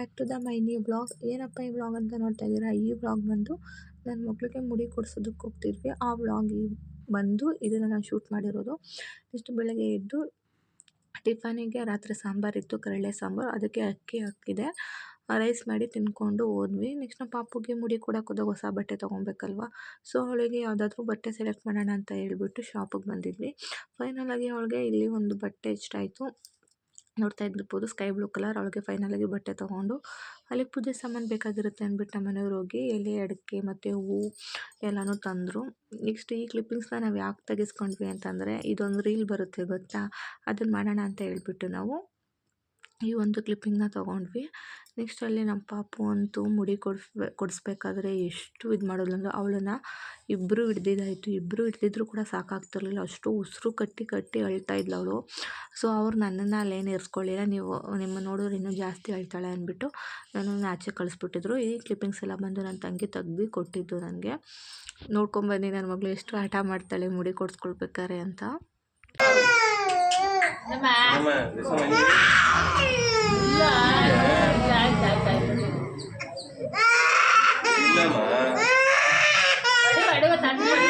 Back to the my new blog ಏನಪ್ಪ ಈ blog ಅಂತ ನೋಡ್ತಾ ಇದ್ದೀರಾ? ಈ ಬ್ಲಾಗ್ ಬಂದು ನನ್ನ ಮಕ್ಳಿಗೆ ಮುಡಿ ಕೊಡಿಸೋದಕ್ಕೆ ಹೋಗ್ತಿದ್ವಿ. ಆ ಬ್ಲಾಗ್ ಬಂದು ಇದನ್ನು ನಾನು ಶೂಟ್ ಮಾಡಿರೋದು. ಇಷ್ಟು ಬೆಳಗ್ಗೆ ಎದ್ದು ಟಿಫನಿಗೆ ರಾತ್ರಿ ಸಾಂಬಾರಿತ್ತು ಕರಳೆ ಸಾಂಬಾರು. ಅದಕ್ಕೆ ಅಕ್ಕಿ ಹಾಕಿದೆ. ರೈಸ್ ಮಾಡಿ ತಿನ್ಕೊಂಡು ಹೋದ್ವಿ. ನೆಕ್ಸ್ಟ್ ನಮ್ಮ ಪಾಪುಗೆ ಮುಡಿ ಕೂಡ ಹೊಸ ಬಟ್ಟೆ ತೊಗೊಬೇಕಲ್ವ? ಸೊ ಅವಳಿಗೆ ಯಾವುದಾದ್ರೂ ಬಟ್ಟೆ ಸೆಲೆಕ್ಟ್ ಮಾಡೋಣ ಅಂತ ಹೇಳ್ಬಿಟ್ಟು ಶಾಪಿಗೆ ಬಂದಿದ್ವಿ. ಫೈನಲಾಗಿ ಅವಳಿಗೆ ಇಲ್ಲಿ ಒಂದು ಬಟ್ಟೆ ಇಷ್ಟ ಆಯಿತು. ನೋಡ್ತಾ ಇದ್ದಿರ್ಬೋದು. ಸ್ಕೈ ಬ್ಲೂ ಕಲರ್ ಅವಳಿಗೆ ಫೈನಲಾಗಿ ಬಟ್ಟೆ ತೊಗೊಂಡು ಅಲ್ಲಿಗೆ ಪೂಜೆ ಸಾಮಾನು ಬೇಕಾಗಿರುತ್ತೆ ಅಂದ್ಬಿಟ್ಟು ನಮ್ಮ ಮನೆಯವ್ರು ಹೋಗಿ ಎಲೆ, ಅಡಿಕೆ ಮತ್ತು ಹೂವು ಎಲ್ಲನೂ ತಂದರು. ನೆಕ್ಸ್ಟ್ ಈ ಕ್ಲಿಪ್ಪಿಂಗ್ಸ್ನ ನಾವು ಯಾಕೆ ತೆಗೆಸ್ಕೊಂಡ್ವಿ ಅಂತಂದರೆ ಇದೊಂದು ರೀಲ್ ಬರುತ್ತೆ ಗೊತ್ತಾ? ಅದನ್ನು ಮಾಡೋಣ ಅಂತ ಹೇಳ್ಬಿಟ್ಟು ನಾವು ಈ ಒಂದು ಕ್ಲಿಪ್ಪಿಂಗ್ನ ತೊಗೊಂಡ್ವಿ. ನೆಕ್ಸ್ಟ್ ಅಲ್ಲಿ ನಮ್ಮ ಪಾಪು ಅಂತೂ ಮುಡಿ ಕೊಡಿಸ್ಬೇ, ಕೊಡಿಸ್ಬೇಕಾದ್ರೆ ಎಷ್ಟು ಇದು ಮಾಡೋದು ಅಂದರೆ ಅವಳನ್ನು ಇಬ್ಬರು ಹಿಡ್ದಿದ್ದಾಯಿತು. ಇಬ್ಬರು ಹಿಡ್ದಿದ್ರು ಕೂಡ ಸಾಕಾಗ್ತಿರ್ಲಿಲ್ಲ. ಅಷ್ಟು ಉಸಿರು ಕಟ್ಟಿ ಕಟ್ಟಿ ಅಳ್ತಾ ಇದ್ಲು ಅವಳು. ಸೊ ಅವ್ರು ನನ್ನನ್ನು ಅಲ್ಲೇನು ಇರಿಸ್ಕೊಳ್ಳಿಲ್ಲ ನೀವು ನಿಮ್ಮ ನೋಡಿದ್ರೆ ಇನ್ನೂ ಜಾಸ್ತಿ ಅಳ್ತಾಳೆ ಅಂದ್ಬಿಟ್ಟು ನನ್ನನ್ನು ಆಚೆ ಕಳಿಸ್ಬಿಟ್ಟಿದ್ರು. ಈ ಕ್ಲಿಪ್ಪಿಂಗ್ಸ್ ಎಲ್ಲ ಬಂದು ನನ್ನ ತಂಗಿ ತೆಗ್ದು ಕೊಟ್ಟಿದ್ದು ನನಗೆ. ನೋಡ್ಕೊಂಬನ್ನಿ ನನ್ನ ಮಗಳು ಎಷ್ಟು ಆಟ ಮಾಡ್ತಾಳೆ ಮುಡಿ ಕೊಡಿಸ್ಕೊಳ್ಬೇಕಾರೆ ಅಂತ. naman. Naman. Gusto mo hindi? Yan. Yan, yan, yan. Naman. Pwede, pwede, matanda.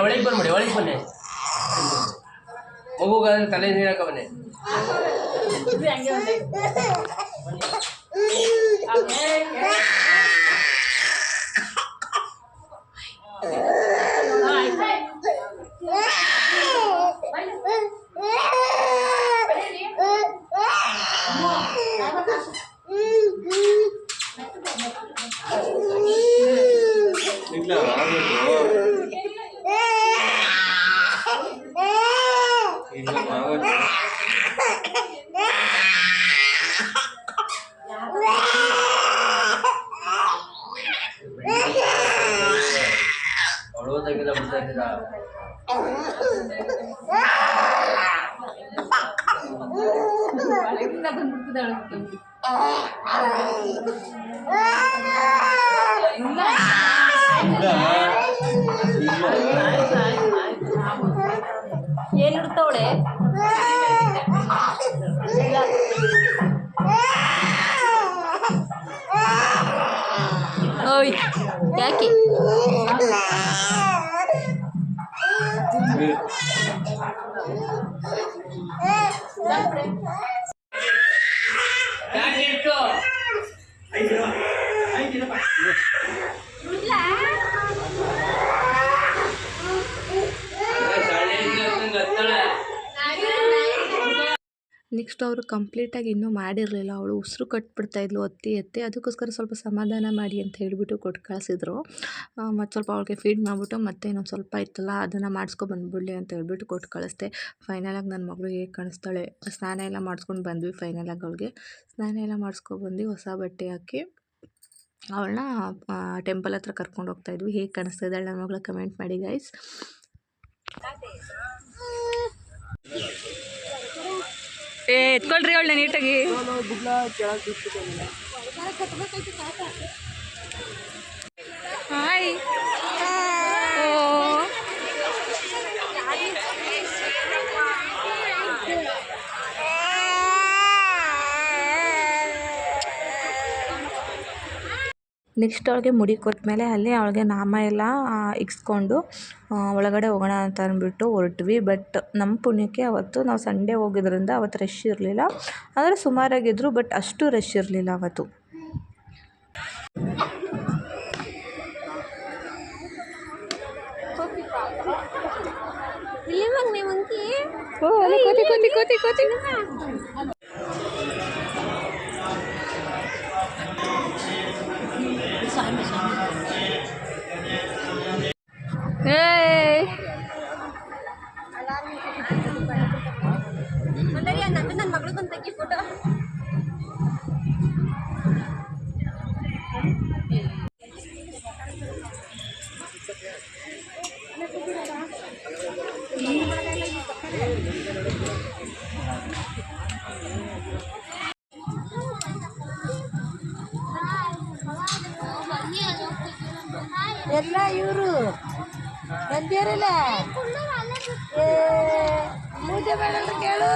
ಒಳಗೆ ಬಂದ್ಬಿಡಿ ಒಳಗೆ ಬನ್ನಿ ಮಗುಗ ತಲೆ ನೀರಾಕ ಬನ್ನಿ ಇಲ್ಲ ಇಲ್ಲ ಆಗೋಯ್ತು ಅಳೋದಾಗಿಲ್ಲ ಬಿಡ್ತಾ ಇದ್ದೀರಾ ಇಲ್ಲ ಇಲ್ಲ ಏನ್ ಇಡ್ತಾವಳೆ ಓಯ್ ಯಾಕೆ ನೆಕ್ಸ್ಟ್ ಅವರು ಕಂಪ್ಲೀಟಾಗಿ ಇನ್ನೂ ಮಾಡಿರಲಿಲ್ಲ. ಅವಳು ಉಸಿರು ಇದ್ಲು ಒತ್ತಿ ಎತ್ತಿ. ಅದಕ್ಕೋಸ್ಕರ ಸ್ವಲ್ಪ ಸಮಾಧಾನ ಮಾಡಿ ಅಂತ ಹೇಳಿಬಿಟ್ಟು ಕೊಟ್ಟು ಕಳಿಸಿದ್ರು. ಮತ್ತು ಸ್ವಲ್ಪ ಅವಳಿಗೆ ಫೀಡ್ ಮಾಡಿಬಿಟ್ಟು ಮತ್ತೆ ಇನ್ನೊಂದು ಸ್ವಲ್ಪ ಇತ್ತಲ್ಲ, ಅದನ್ನು ಮಾಡಿಸ್ಕೊ ಬಂದ್ಬಿಡ್ಲಿ ಅಂತ ಹೇಳ್ಬಿಟ್ಟು ಕೊಟ್ಟು ಕಳಿಸ್ದೆ. ಫೈನಲಾಗಿ ನನ್ನ ಮಗಳು ಹೇಗೆ ಕಾಣಿಸ್ತಾಳೆ? ಸ್ನಾನ ಎಲ್ಲ ಮಾಡಿಸ್ಕೊಂಡು ಬಂದ್ವಿ ಫೈನಲಾಗಿ ಅವಳಿಗೆ. ಸ್ನಾನ ಎಲ್ಲ ಮಾಡಿಸ್ಕೊಬಂದು ಹೊಸ ಬಟ್ಟೆ ಹಾಕಿ. ಅವಳನ್ನ ಟೆಂಪಲ್ ಹತ್ರ ಕರ್ಕೊಂಡು ಹೋಗ್ತಾ ಇದ್ವಿ. ಹೇಗೆ ಕಾಣಿಸ್ತಾ ಇದ್ದಾಳೆ ನನ್ನ ಮಗಳ ಕಮೆಂಟ್ ಮಾಡಿ ಗೈಸ್ ಎತ್ಕೊಳ್ರಿ ಅವಳನ್ನ ನೀಟಾಗಿ. ಹಾಯ್. ನೆಕ್ಸ್ಟ್ ಅವ್ಳಿಗೆ ಮುಡಿ ಕೊಟ್ಟಮೇಲೆ ಅಲ್ಲಿ ಅವಳಿಗೆ ನಾಮ ಎಲ್ಲ ಇಗ್ಸ್ಕೊಂಡು ಇಕ್ಸ್ಕೊಂಡು ಒಳಗಡೆ ಹೋಗೋಣ ಅಂತ ಅಂದ್ಬಿಟ್ಟು ಹೊರಟ್ವಿ. ಬಟ್ ನಮ್ಮ ಪುಣ್ಯಕ್ಕೆ ಅವತ್ತು ನಾವು ಸಂಡೇ ಹೋಗಿದ್ರಿಂದ ಅವತ್ತು ರಶ್ ಇರಲಿಲ್ಲ. ಆದರೆ ಸುಮಾರಾಗಿದ್ದರು ಬಟ್ ಅಷ್ಟು ರಶ್ ಇರಲಿಲ್ಲ ಅವತ್ತು. ಓ ಅಲ್ಲಿ ಕೋತಿ ಕೋತಿ ಕೋತಿ ಕೋತಿ. Thank you. ಎಲ್ಲ ಇವರು. ಬಂದಿರಲ್ಲ ಪೂಜೆ ಮಾಡಲ್ಲ ಕೇಳು.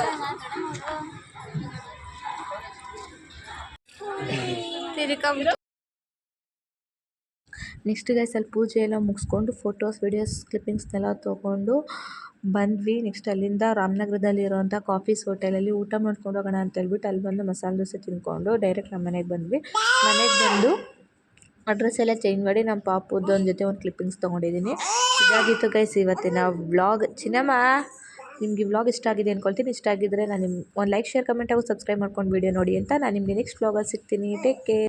ನೆಕ್ಸ್ಟ್ ಗೈಸ್ ಅಲ್ಲಿ ಪೂಜೆ ಎಲ್ಲ ಮುಗಿಸ್ಕೊಂಡು ಫೋಟೋಸ್ ವಿಡಿಯೋಸ್ ಕ್ಲಿಪ್ಪಿಂಗ್ಸ್ನೆಲ್ಲ ತೊಗೊಂಡು ಬಂದ್ವಿ. ನೆಕ್ಸ್ಟ್ ಅಲ್ಲಿಂದ ರಾಮನಗರದಲ್ಲಿ ಇರೋಂಥ ಕಾಫೀಸ್ ಹೋಟೆಲಲ್ಲಿ ಊಟ ಮಾಡ್ಕೊಂಡು ಹೋಗೋಣ ಅಂತ ಹೇಳ್ಬಿಟ್ಟು ಅಲ್ಲಿ ಬಂದು ಮಸಾಲೆ ದೋಸೆ ತಿನ್ಕೊಂಡು ಡೈರೆಕ್ಟ್ ನಮ್ಮ ಮನೆಗೆ ಬಂದ್ವಿ. ಮನೆಗೆ ಬಂದು ಅಡ್ರೆಸ್ ಎಲ್ಲ ಚೇಂಜ್ ಮಾಡಿ ನಮ್ಮ ಪಾಪುದ್ದು ಒಂದು ಜೊತೆ ಒಂದು ಕ್ಲಿಪ್ಪಿಂಗ್ಸ್ ತೊಗೊಂಡಿದ್ದೀನಿ ಇದಾಗಿತ್ತು ಗೈಸ್ ಇವತ್ತಿನ ವ್ಲಾಗ್ ಚಿನ್ನಮ್ಮ, ನಿಮಗೆ ವ್ಲಾಗ್ ಇಷ್ಟ ಆಗಿದೆ ಅಂದ್ಕೊಳ್ತೀನಿ ಇಷ್ಟ ಆಗಿದ್ದರೆ ನಾನು ನಿಮ್ಮ ಒಂದು ಲೈಕ್ ಶೇರ್ ಕಮೆಂಟ್ ಹಾಗೂ ಸಬ್ಸ್ಕ್ರೈಬ್ ಮಾಡ್ಕೊಂಡು ವೀಡಿಯೋ ನೋಡಿ ಅಂತ. ನಾನು ನಿಮಗೆ ನೆಕ್ಸ್ಟ್ ವ್ಲಾಗಲ್ಲಿ ಸಿಗ್ತೀನಿ. Take care